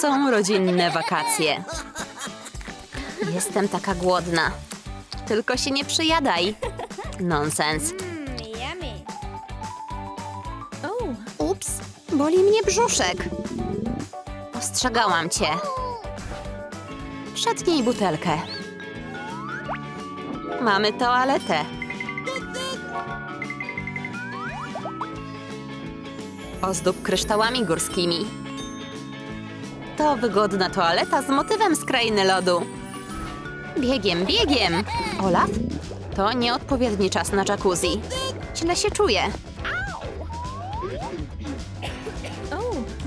Są rodzinne wakacje. Jestem taka głodna. Tylko się nie przyjadaj. Nonsens. Yummy. Ups, boli mnie brzuszek. Ostrzegałam cię. Przetnij butelkę. Mamy toaletę. Ozdób kryształami górskimi. To wygodna toaleta z motywem z krainy lodu. Biegiem, biegiem! Olaf? To nieodpowiedni czas na jacuzzi. Źle się czuję.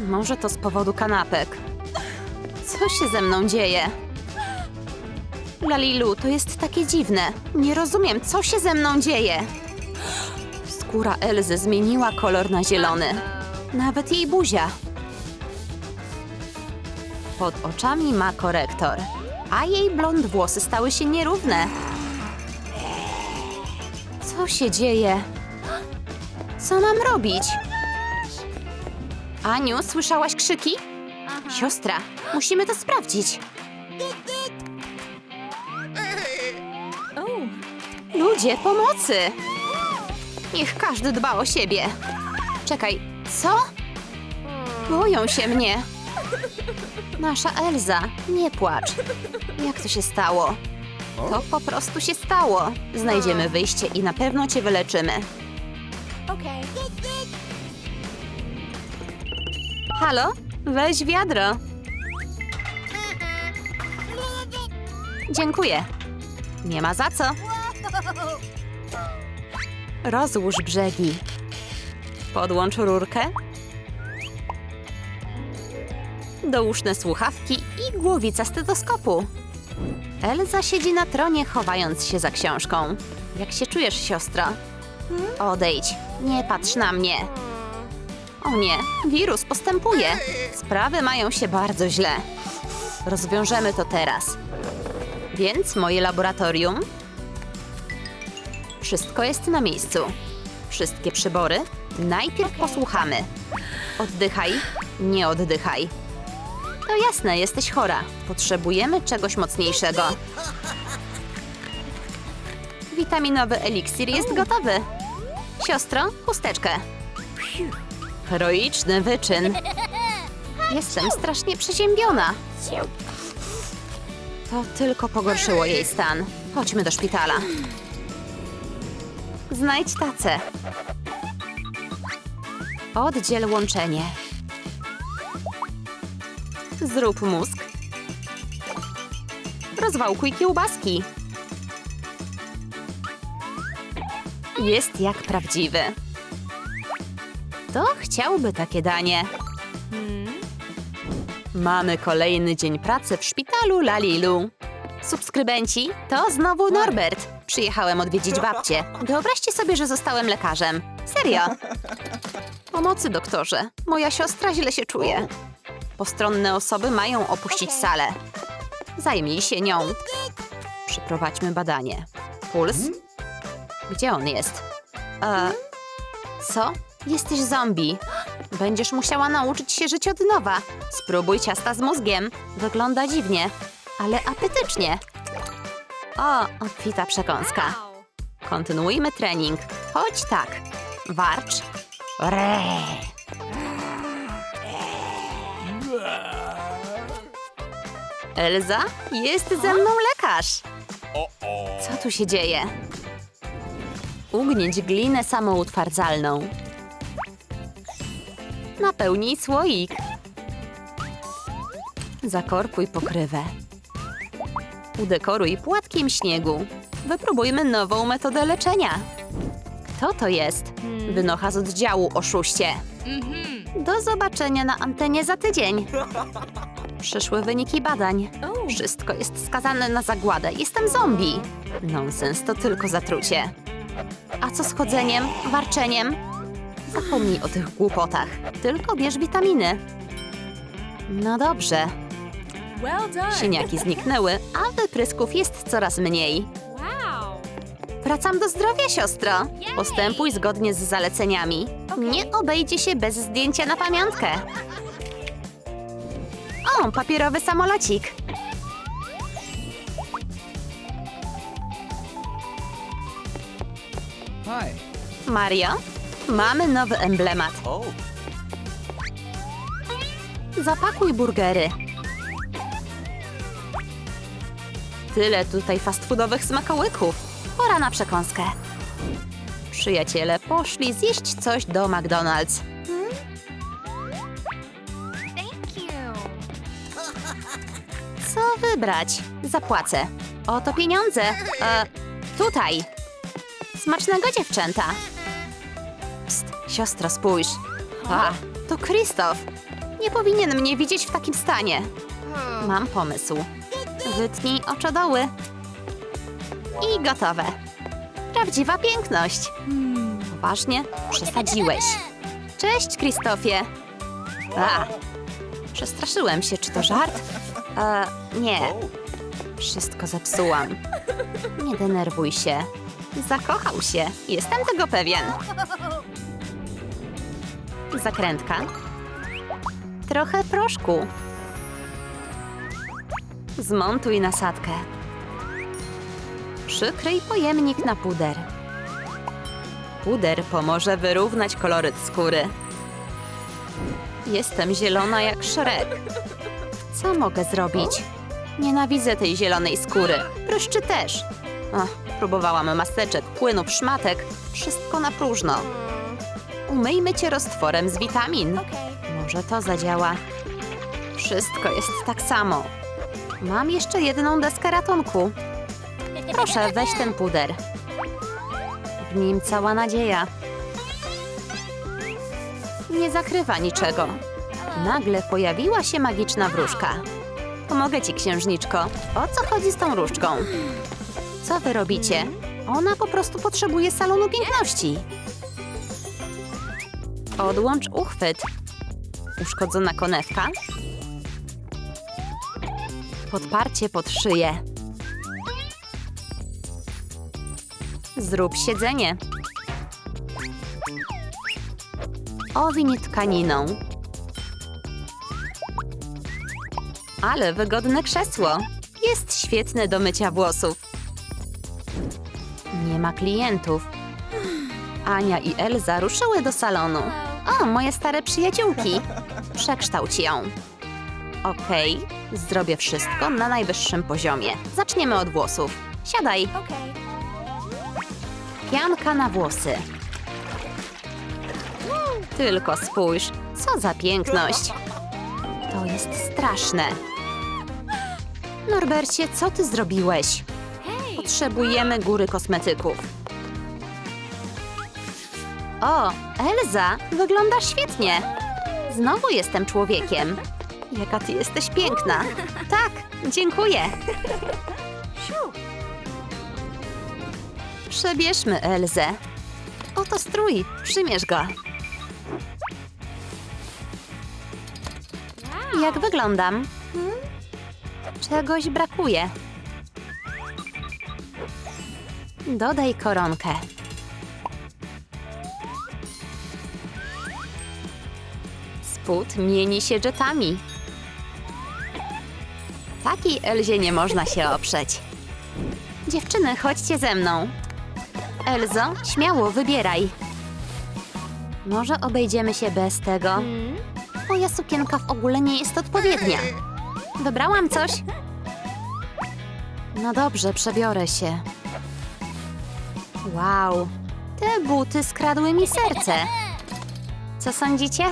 Może to z powodu kanapek. Co się ze mną dzieje? Lalilu, to jest takie dziwne. Nie rozumiem, co się ze mną dzieje. Skóra Elzy zmieniła kolor na zielony. Nawet jej buzia. Pod oczami ma korektor, a jej blond włosy stały się nierówne. Co się dzieje? Co mam robić? Aniu, słyszałaś krzyki? Siostra, musimy to sprawdzić. Ludzie, pomocy! Niech każdy dba o siebie. Czekaj, co? Boją się mnie. Nasza Elza, nie płacz. Jak to się stało? To po prostu się stało. Znajdziemy wyjście i na pewno cię wyleczymy. Okay. Halo? Weź wiadro. Dziękuję. Nie ma za co. Rozłóż brzegi. Podłącz rurkę. Dołóżne słuchawki i głowica stetoskopu. Elza siedzi na tronie, chowając się za książką. Jak się czujesz, siostro? Odejdź, nie patrz na mnie. O nie, wirus postępuje. Sprawy mają się bardzo źle. Rozwiążemy to teraz. Więc moje laboratorium. Wszystko jest na miejscu. Wszystkie przybory. Najpierw posłuchamy. Oddychaj, nie oddychaj. To jasne, jesteś chora. Potrzebujemy czegoś mocniejszego. Witaminowy eliksir jest gotowy. Siostro, chusteczkę. Heroiczny wyczyn. Jestem strasznie przeziębiona. To tylko pogorszyło jej stan. Chodźmy do szpitala. Znajdź tacę. Oddziel łączenie. Zrób mózg. Rozwałkuj kiełbaski. Jest jak prawdziwy. Kto chciałby takie danie? Mamy kolejny dzień pracy w szpitalu Lalilu. Subskrybenci, to znowu Norbert. Przyjechałem odwiedzić babcię. Wyobraźcie sobie, że zostałem lekarzem. Serio. Pomocy, doktorze. Moja siostra źle się czuje. Postronne osoby mają opuścić salę. Zajmij się nią. Przeprowadźmy badanie. Puls? Gdzie on jest? E, co? Jesteś zombie. Będziesz musiała nauczyć się żyć od nowa. Spróbuj ciasta z mózgiem. Wygląda dziwnie, ale apetycznie. O, obfita przekąska. Kontynuujmy trening. Chodź tak. Warcz. Re. Elza, jest ze mną lekarz. Co tu się dzieje? Ugnieć glinę samoutwardzalną. Napełnij słoik. Zakorpuj pokrywę. Udekoruj płatkiem śniegu. Wypróbujmy nową metodę leczenia. Kto to jest? Wynocha z oddziału, oszuście. Do zobaczenia na antenie za tydzień. Przyszły wyniki badań. Wszystko jest skazane na zagładę. Jestem zombie. Nonsens, to tylko zatrucie. A co z chodzeniem, warczeniem? Zapomnij o tych głupotach. Tylko bierz witaminy. No dobrze. Siniaki zniknęły, a wyprysków jest coraz mniej. Wracam do zdrowia, siostro. Postępuj zgodnie z zaleceniami. Nie obejdzie się bez zdjęcia na pamiątkę. O, papierowy samolocik. Hi. Mario, mamy nowy emblemat. Oh. Zapakuj burgery. Tyle tutaj fast foodowych smakołyków. Pora na przekąskę. Przyjaciele poszli zjeść coś do McDonald's. Wybrać? Zapłacę. Oto pieniądze. E, tutaj. Smacznego dziewczęta. Psst, siostro, spójrz. A, to Krzysztof. Nie powinien mnie widzieć w takim stanie. Mam pomysł. Wytnij oczodoły. I gotowe. Prawdziwa piękność. Poważnie? Przesadziłeś. Cześć, Krzysztofie. A, przestraszyłem się. Czy to żart? E, nie. Wszystko zepsułam. Nie denerwuj się. Zakochał się. Jestem tego pewien. Zakrętka. Trochę proszku. Zmontuj nasadkę. Przykryj pojemnik na puder. Puder pomoże wyrównać koloryt skóry. Jestem zielona jak Shrek. Co mogę zrobić? Nienawidzę tej zielonej skóry. Pryszczy też. Ach, próbowałam maseczek, płynów, szmatek. Wszystko na próżno. Umyjmy cię roztworem z witamin. Może to zadziała. Wszystko jest tak samo. Mam jeszcze jedną deskę ratunku. Proszę, weź ten puder. W nim cała nadzieja. Nie zakrywa niczego. Nagle pojawiła się magiczna wróżka. Pomogę ci, księżniczko. O co chodzi z tą różdżką? Co wy robicie? Ona po prostu potrzebuje salonu piękności. Odłącz uchwyt. Uszkodzona konewka. Podparcie pod szyję. Zrób siedzenie. Owiń tkaniną. Ale wygodne krzesło. Jest świetne do mycia włosów. Nie ma klientów. Ania i Elza ruszyły do salonu. O, moje stare przyjaciółki. Przekształć ją. Okej, zrobię wszystko na najwyższym poziomie. Zaczniemy od włosów. Siadaj. Okay. Pianka na włosy. Tylko spójrz, co za piękność. To jest straszne. Norbercie, co ty zrobiłeś? Potrzebujemy góry kosmetyków. O, Elza, wyglądasz świetnie. Znowu jestem człowiekiem. Jaka ty jesteś piękna. Tak, dziękuję. Przebierzmy Elzę. Oto strój, przymierz go. Jak wyglądam? Czegoś brakuje. Dodaj koronkę. Spód mieni się jetami. Takiej Elzie nie można się oprzeć. Dziewczyny, chodźcie ze mną. Elzo, śmiało wybieraj. Może obejdziemy się bez tego? Moja sukienka w ogóle nie jest odpowiednia. Wybrałam coś? No dobrze, przebiorę się. Wow, te buty skradły mi serce. Co sądzicie?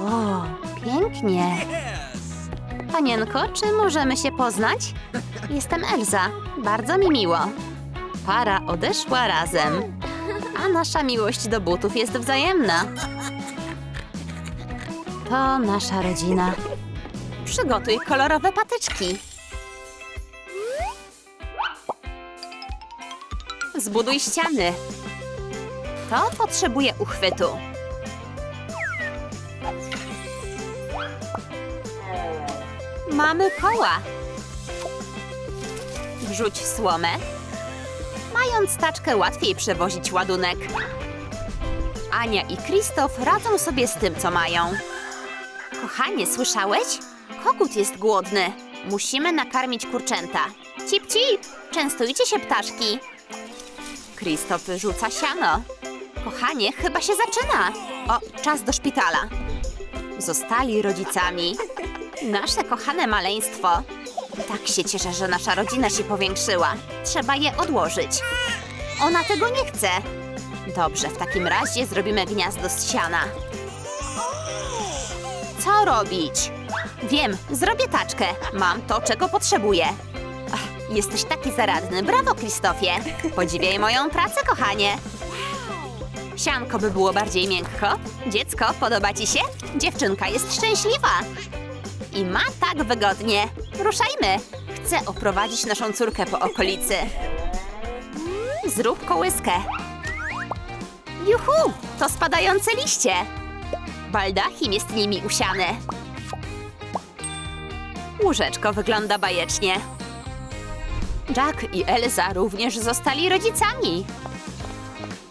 O, pięknie. Panienko, czy możemy się poznać? Jestem Elza. Bardzo mi miło. Para odeszła razem, a nasza miłość do butów jest wzajemna. To nasza rodzina. Przygotuj kolorowe patyczki. Zbuduj ściany. To potrzebuje uchwytu. Mamy koła. Wrzuć słomę. Mając taczkę łatwiej przewozić ładunek. Ania i Krzysztof radzą sobie z tym, co mają. Kochanie, słyszałeś? Kogut jest głodny. Musimy nakarmić kurczęta. Cip, cip! Częstujcie się, ptaszki. Krzysztof wyrzuca siano. Kochanie, chyba się zaczyna. O, czas do szpitala. Zostali rodzicami. Nasze kochane maleństwo. Tak się cieszę, że nasza rodzina się powiększyła. Trzeba je odłożyć. Ona tego nie chce. Dobrze, w takim razie zrobimy gniazdo z siana. Co robić? Wiem, zrobię taczkę. Mam to, czego potrzebuję. Ach, jesteś taki zaradny. Brawo, Krzysztofie. Podziwiaj moją pracę, kochanie. Sianko by było bardziej miękko. Dziecko, podoba ci się? Dziewczynka jest szczęśliwa. I ma tak wygodnie. Ruszajmy. Chcę oprowadzić naszą córkę po okolicy. Zrób kołyskę. Juhu! To spadające liście. Baldachim jest nimi usiany. Łóżeczko wygląda bajecznie. Jack i Elza również zostali rodzicami.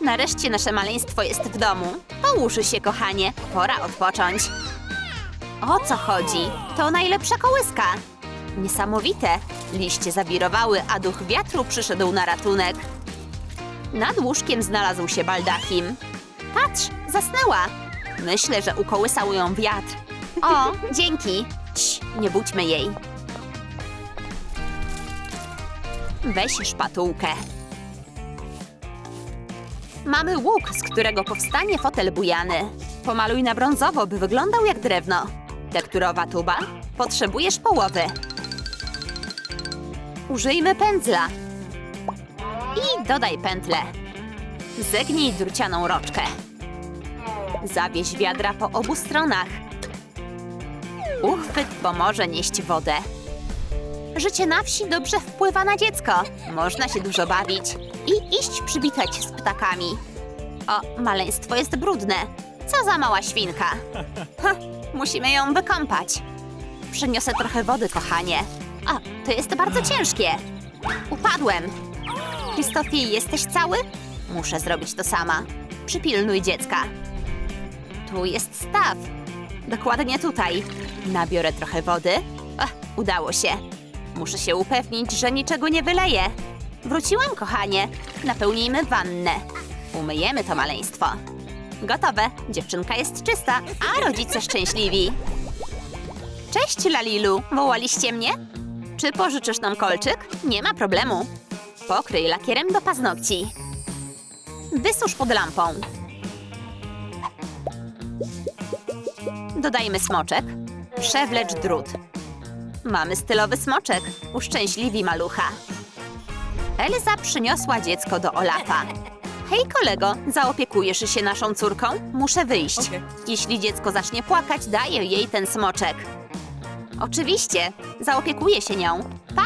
Nareszcie nasze maleństwo jest w domu. Połóż się, kochanie. Pora odpocząć. O co chodzi? To najlepsza kołyska. Niesamowite. Liście zawirowały, a duch wiatru przyszedł na ratunek. Nad łóżkiem znalazł się baldachim. Patrz, zasnęła. Myślę, że ukołysał ją wiatr. O, dzięki. Cii, nie budźmy jej. Weź szpatułkę. Mamy łuk, z którego powstanie fotel bujany. Pomaluj na brązowo, by wyglądał jak drewno. Tekturowa tuba. Potrzebujesz połowy. Użyjmy pędzla. I dodaj pętlę. Zegnij drucianą roczkę. Zawieź wiadra po obu stronach. Uchwyt pomoże nieść wodę. Życie na wsi dobrze wpływa na dziecko. Można się dużo bawić i iść przywitać z ptakami. O, maleństwo jest brudne. Co za mała świnka. Ha, musimy ją wykąpać. Przyniosę trochę wody, kochanie. A, to jest bardzo ciężkie. Upadłem. Krzysztofie, jesteś cały? Muszę zrobić to sama. Przypilnuj dziecka. Tu jest staw. Dokładnie tutaj. Nabiorę trochę wody. Ach, udało się. Muszę się upewnić, że niczego nie wyleję. Wróciłam, kochanie. Napełnijmy wannę. Umyjemy to maleństwo. Gotowe. Dziewczynka jest czysta, a rodzice szczęśliwi. Cześć, Lalilu. Wołaliście mnie? Czy pożyczysz nam kolczyk? Nie ma problemu. Pokryj lakierem do paznokci. Wysusz pod lampą. Dodajmy smoczek. Przewlecz drut. Mamy stylowy smoczek. Uszczęśliwi malucha. Elza przyniosła dziecko do Olafa. Hej kolego, zaopiekujesz się naszą córką? Muszę wyjść. Okej. Jeśli dziecko zacznie płakać, daję jej ten smoczek. Oczywiście, zaopiekuję się nią. Pa!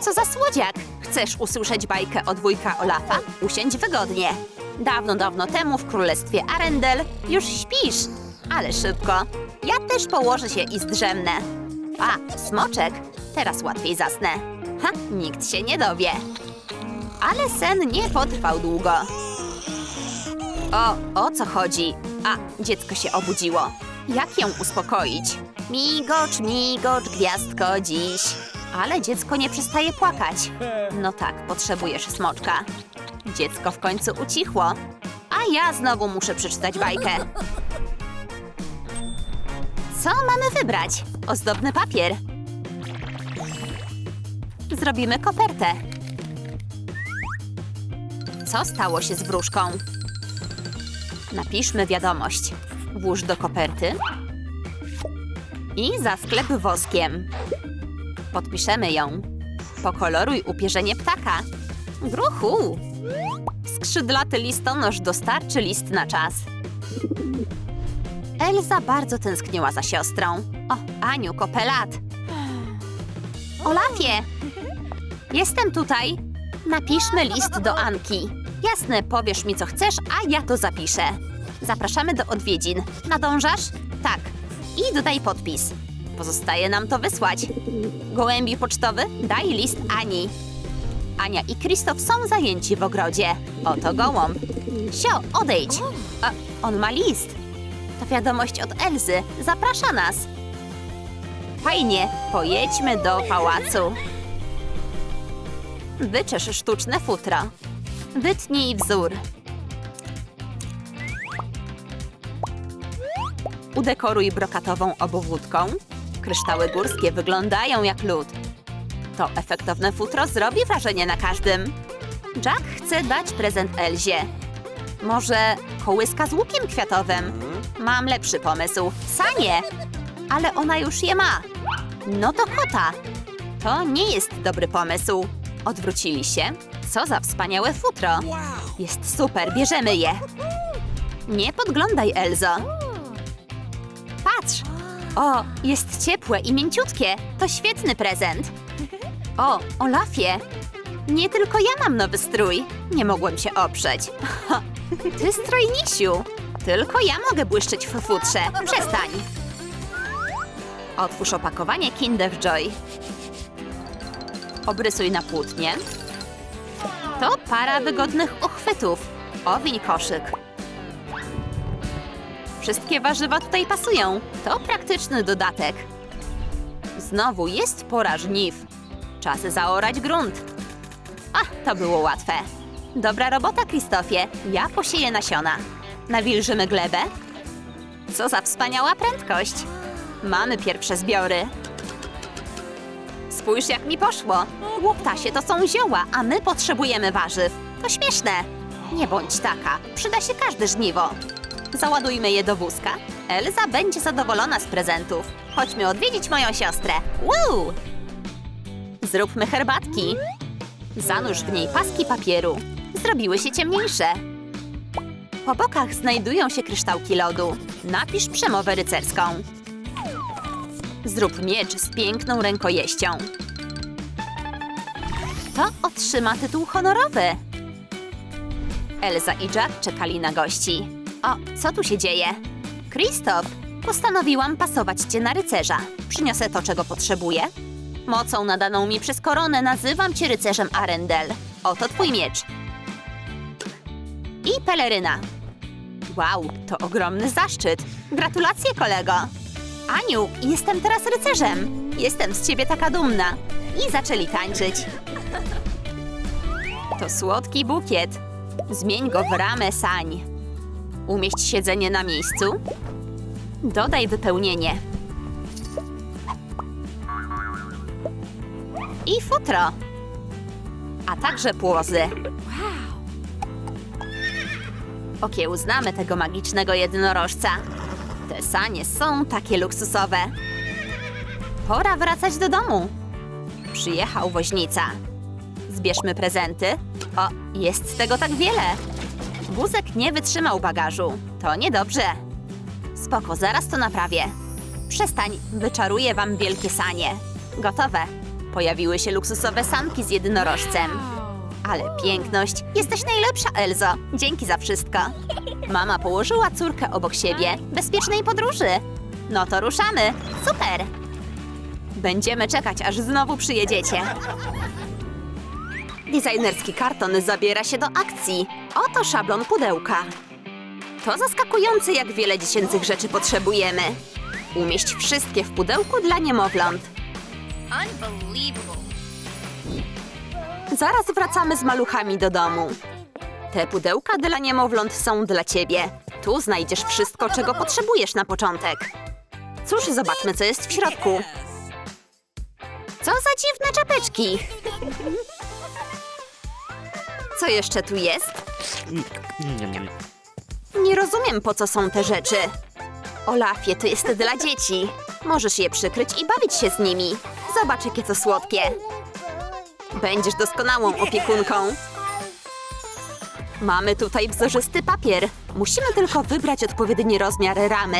Co za słodziak! Chcesz usłyszeć bajkę o dwójka Olafa? Usiądź wygodnie. Dawno, dawno temu w królestwie Arendel już śpisz. Ale szybko. Ja też położę się i zdrzemnę. A, smoczek. Teraz łatwiej zasnę. Ha, nikt się nie dowie. Ale sen nie potrwał długo. O, o co chodzi? A, dziecko się obudziło. Jak ją uspokoić? Migocz, migocz, gwiazdko dziś. Ale dziecko nie przestaje płakać. No tak, potrzebujesz smoczka. Dziecko w końcu ucichło. A ja znowu muszę przeczytać bajkę. Co mamy wybrać? Ozdobny papier. Zrobimy kopertę. Co stało się z wróżką? Napiszmy wiadomość. Włóż do koperty i zasklep woskiem. Podpiszemy ją. Pokoloruj upierzenie ptaka. Gruchu! Skrzydlaty listonosz dostarczy list na czas. Elza bardzo tęskniła za siostrą. O, Aniu, kopelat. Olafie! Jestem tutaj. Napiszmy list do Anki. Jasne, powiesz mi co chcesz, a ja to zapiszę. Zapraszamy do odwiedzin. Nadążasz? Tak. I dodaj podpis. Pozostaje nam to wysłać. Gołębi pocztowy, daj list Ani. Ania i Krzysztof są zajęci w ogrodzie. Oto gołąb. Sio, odejdź. A, on ma list. To wiadomość od Elzy. Zaprasza nas. Fajnie, pojedźmy do pałacu. Wyczesz sztuczne futro. Wytnij wzór. Udekoruj brokatową obwódką. Kryształy górskie wyglądają jak lód. To efektowne futro zrobi wrażenie na każdym. Jack chce dać prezent Elzie. Może kołyska z łukiem kwiatowym? Mam lepszy pomysł. Sanie! Ale ona już je ma. No to kota. To nie jest dobry pomysł. Odwrócili się. Co za wspaniałe futro. Jest super, bierzemy je. Nie podglądaj, Elzo. Patrz! O, jest ciepłe i mięciutkie. To świetny prezent. O, Olafie! Nie tylko ja mam nowy strój. Nie mogłem się oprzeć. Ty strojnisiu! Tylko ja mogę błyszczeć w futrze. Przestań! Otwórz opakowanie Kinder Joy. Obrysuj na płótnie. To para wygodnych uchwytów. Owiń koszyk. Wszystkie warzywa tutaj pasują. To praktyczny dodatek. Znowu jest pora żniw. Czas zaorać grunt. Ach, to było łatwe. Dobra robota, Kristofie. Ja posieję nasiona. Nawilżymy glebę. Co za wspaniała prędkość. Mamy pierwsze zbiory. Spójrz, jak mi poszło. Łuptasie to są zioła, a my potrzebujemy warzyw. To śmieszne. Nie bądź taka. Przyda się każde żniwo. Załadujmy je do wózka. Elza będzie zadowolona z prezentów. Chodźmy odwiedzić moją siostrę. Woo! Zróbmy herbatki. Zanurz w niej paski papieru. Zrobiły się ciemniejsze. Po bokach znajdują się kryształki lodu. Napisz przemowę rycerską. Zrób miecz z piękną rękojeścią. To otrzyma tytuł honorowy. Elza i Jack czekali na gości. O, co tu się dzieje? Kristof, postanowiłam pasować cię na rycerza. Przyniosę to, czego potrzebuję. Mocą nadaną mi przez koronę nazywam cię rycerzem Arendel. Oto twój miecz. I peleryna. Wow, to ogromny zaszczyt. Gratulacje, kolego. Aniu, jestem teraz rycerzem. Jestem z ciebie taka dumna. I zaczęli tańczyć. To słodki bukiet. Zmień go w ramę sań. Umieść siedzenie na miejscu. Dodaj wypełnienie. I futro. A także płozy. Okiełznamy tego magicznego jednorożca. Te sanie są takie luksusowe. Pora wracać do domu. Przyjechał woźnica. Zbierzmy prezenty. O, jest tego tak wiele. Wózek nie wytrzymał bagażu. To niedobrze. Spoko, zaraz to naprawię. Przestań, wyczaruję wam wielkie sanie. Gotowe. Pojawiły się luksusowe sanki z jednorożcem. Ale piękność. Jesteś najlepsza, Elzo. Dzięki za wszystko. Mama położyła córkę obok siebie. Bezpiecznej podróży. No to ruszamy. Super. Będziemy czekać, aż znowu przyjedziecie. Designerski karton zabiera się do akcji. Oto szablon pudełka. To zaskakujące, jak wiele dziecięcych rzeczy potrzebujemy. Umieść wszystkie w pudełku dla niemowląt. Unbelievable. Zaraz wracamy z maluchami do domu. Te pudełka dla niemowląt są dla ciebie. Tu znajdziesz wszystko, czego potrzebujesz na początek. Cóż, zobaczmy, co jest w środku. Co za dziwne czapeczki! Co jeszcze tu jest? Nie rozumiem, po co są te rzeczy. Olafie, to jest dla dzieci. Możesz je przykryć i bawić się z nimi. Zobacz, jakie to słodkie. Będziesz doskonałą opiekunką. Mamy tutaj wzorzysty papier. Musimy tylko wybrać odpowiedni rozmiar ramy.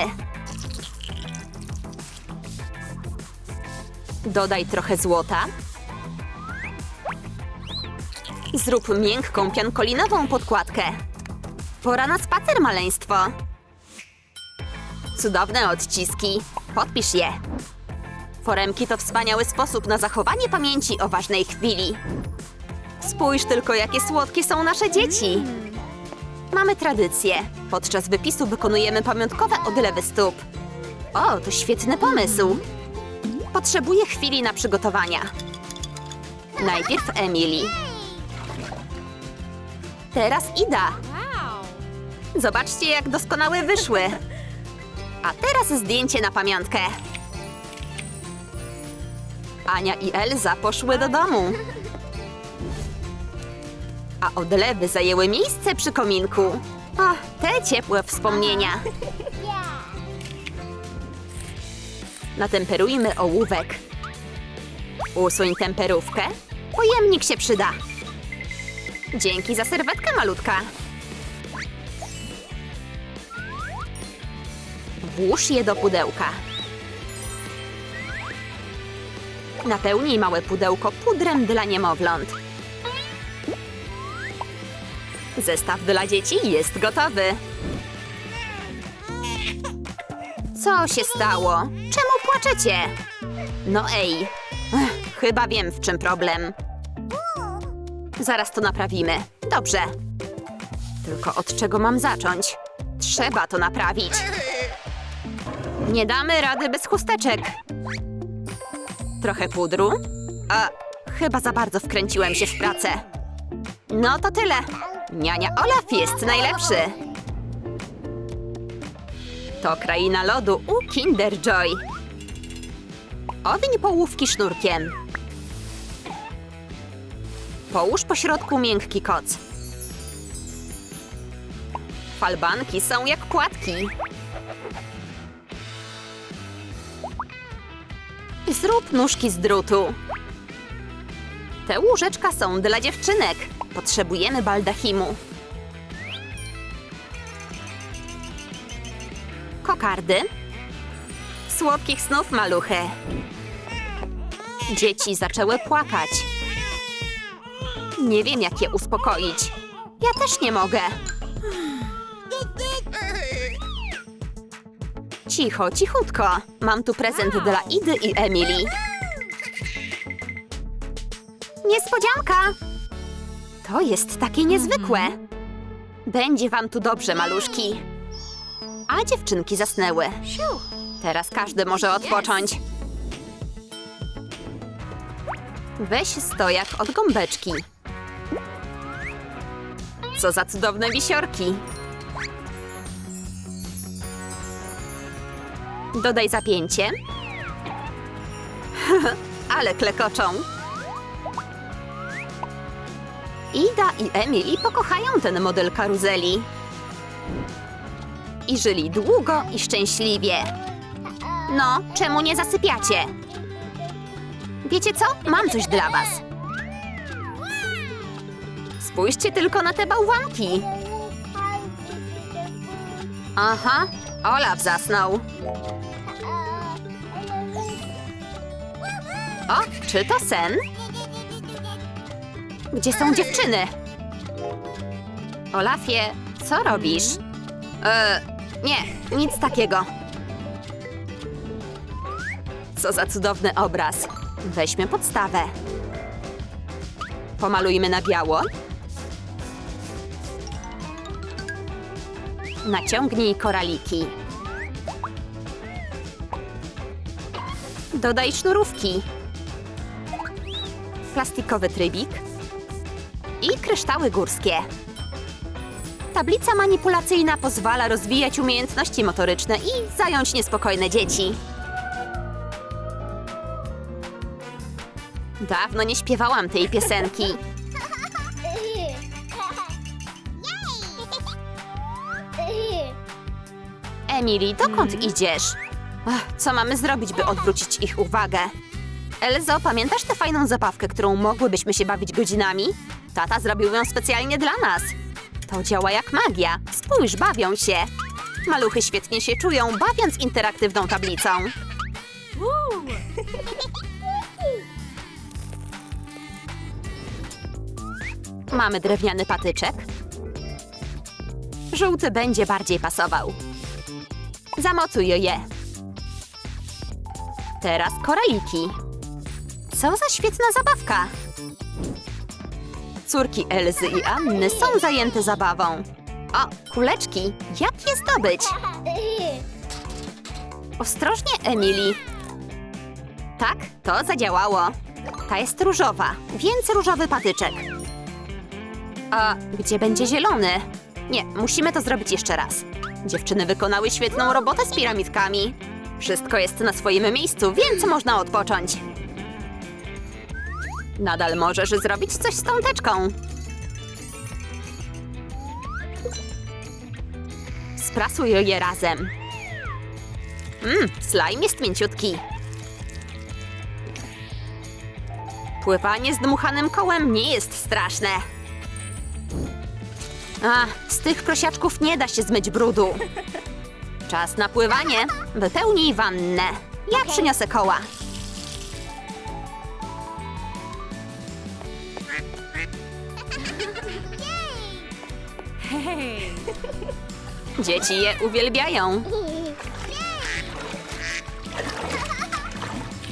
Dodaj trochę złota. Zrób miękką, piankolinową podkładkę. Pora na spacer, maleństwo. Cudowne odciski. Podpisz je. Foremki to wspaniały sposób na zachowanie pamięci o ważnej chwili. Spójrz tylko, jakie słodkie są nasze dzieci. Mamy tradycję. Podczas wypisu wykonujemy pamiątkowe odlewy stóp. O, to świetny pomysł. Potrzebuję chwili na przygotowania. Najpierw Emily. Teraz Ida. Zobaczcie, jak doskonałe wyszły. A teraz zdjęcie na pamiątkę. Ania i Elza poszły do domu. A odlewy zajęły miejsce przy kominku. O, te ciepłe wspomnienia. Natemperujmy ołówek. Usuń temperówkę. Pojemnik się przyda. Dzięki za serwetkę, malutka. Włóż je do pudełka. Napełnij małe pudełko pudrem dla niemowląt. Zestaw dla dzieci jest gotowy. Co się stało? Czemu płaczecie? No ej, Ech, chyba wiem w czym problem. Zaraz to naprawimy. Dobrze. Tylko od czego mam zacząć? Trzeba to naprawić. Nie damy rady bez chusteczek. Trochę pudru. A, chyba za bardzo wkręciłem się w pracę. No to tyle. Niania Olaf jest najlepszy. To kraina lodu u Kinder Joy. Owiń połówki sznurkiem. Połóż po środku miękki koc. Falbanki są jak płatki. Zrób nóżki z drutu. Te łóżeczka są dla dziewczynek. Potrzebujemy baldachimu. Kokardy. Słodkich snów, maluchy. Dzieci zaczęły płakać. Nie wiem, jak je uspokoić. Ja też nie mogę. Cicho, cichutko. Mam tu prezent dla Idy i Emily. Niespodzianka! To jest takie niezwykłe. Będzie wam tu dobrze, maluszki. A dziewczynki zasnęły. Teraz każdy może odpocząć. Weź stojak od gąbeczki. Co za cudowne wisiorki. Dodaj zapięcie. Ale klekoczą. Ida i Emily pokochają ten model karuzeli. I żyli długo i szczęśliwie. No, czemu nie zasypiacie? Wiecie co? Mam coś dla was. Spójrzcie tylko na te bałwanki. Aha, Olaf zasnął. O, czy to sen? Gdzie są dziewczyny? Olafie, co robisz? E, nie, nic takiego. Co za cudowny obraz. Weźmy podstawę. Pomalujmy na biało. Naciągnij koraliki. Dodaj sznurówki. Plastikowy trybik. I kryształy górskie. Tablica manipulacyjna pozwala rozwijać umiejętności motoryczne i zająć niespokojne dzieci. Dawno nie śpiewałam tej piosenki. Emily, dokąd idziesz? Ach, co mamy zrobić, by odwrócić ich uwagę? Elzo, pamiętasz tę fajną zabawkę, którą mogłybyśmy się bawić godzinami? Tata zrobił ją specjalnie dla nas. To działa jak magia. Spójrz, bawią się. Maluchy świetnie się czują, bawiąc interaktywną tablicą. Mamy drewniany patyczek. Żółty będzie bardziej pasował. Zamocuj je. Teraz koraliki. Co za świetna zabawka. Córki Elzy i Anny są zajęte zabawą. O, kuleczki! Jak je zdobyć? Ostrożnie, Emily. Tak, to zadziałało. Ta jest różowa, więc różowy patyczek. A gdzie będzie zielony? Nie, musimy to zrobić jeszcze raz. Dziewczyny wykonały świetną robotę z piramidkami. Wszystko jest na swoim miejscu, więc można odpocząć. Nadal możesz zrobić coś z tą teczką. Sprasuj je razem. Mmm, slime jest mięciutki. Pływanie z dmuchanym kołem nie jest straszne. A, z tych prosiaczków nie da się zmyć brudu. Czas na pływanie. Wypełnij wannę. Ja przyniosę koła. Dzieci je uwielbiają.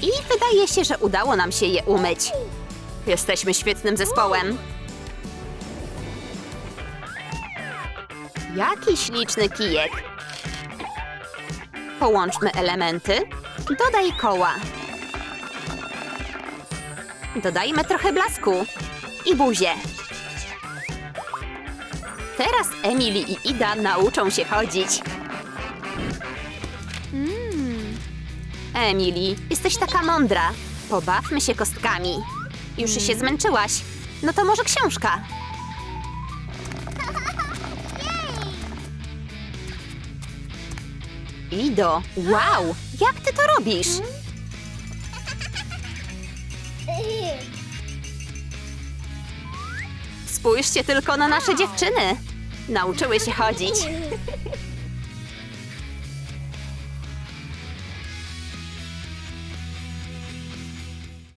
I wydaje się, że udało nam się je umyć. Jesteśmy świetnym zespołem. Jaki śliczny kijek. Połączmy elementy. Dodaj koła. Dodajmy trochę blasku. I buzię. Teraz Emily i Ida nauczą się chodzić. Emily, jesteś taka mądra. Pobawmy się kostkami. Już się zmęczyłaś. No to może książka. Ido, wow! Jak ty to robisz? Spójrzcie tylko na nasze dziewczyny. Nauczyły się chodzić.